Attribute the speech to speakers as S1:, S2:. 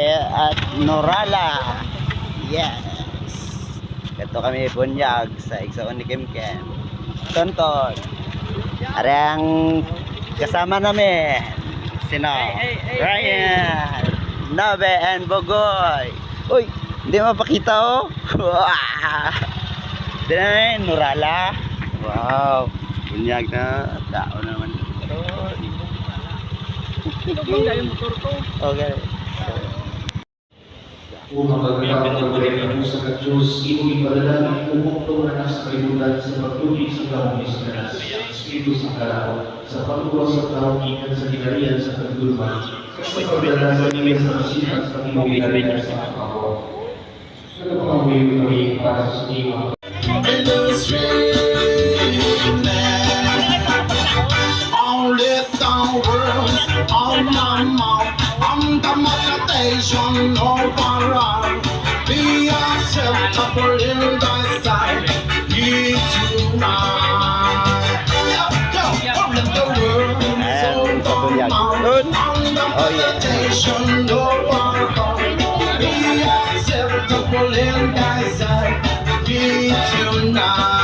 S1: eh, at Norala. Yes. Ito kami bunyag sa Igsoon ni Kim Ken. Tonton. Are ang kasama namin. Sino?
S2: Hey, hey, hey,
S1: Ryan. Nabe and Bogoy. Uy, hindi mapakita oh. Wow. Din, Norala. Wow. Bunyag na tao naman.
S2: Ito bangga yung motor ko.
S1: Okay.
S3: Upang pagkakapit ang pagkakapit sa kadyos, ibig ipadalami, umuklong na nasa kalimutan sa pagtubig sa kamunis na nasa Espiritu sa kalaw, sa pagkuwas ikan sa kinarian sa pagdulman, sa kami para
S4: all my mouth. on the motor no barrier. Be yourself, couple in the
S1: side.
S4: Be tonight.
S1: Oh, yeah.
S4: No one be acceptable in thy sight. Be tonight.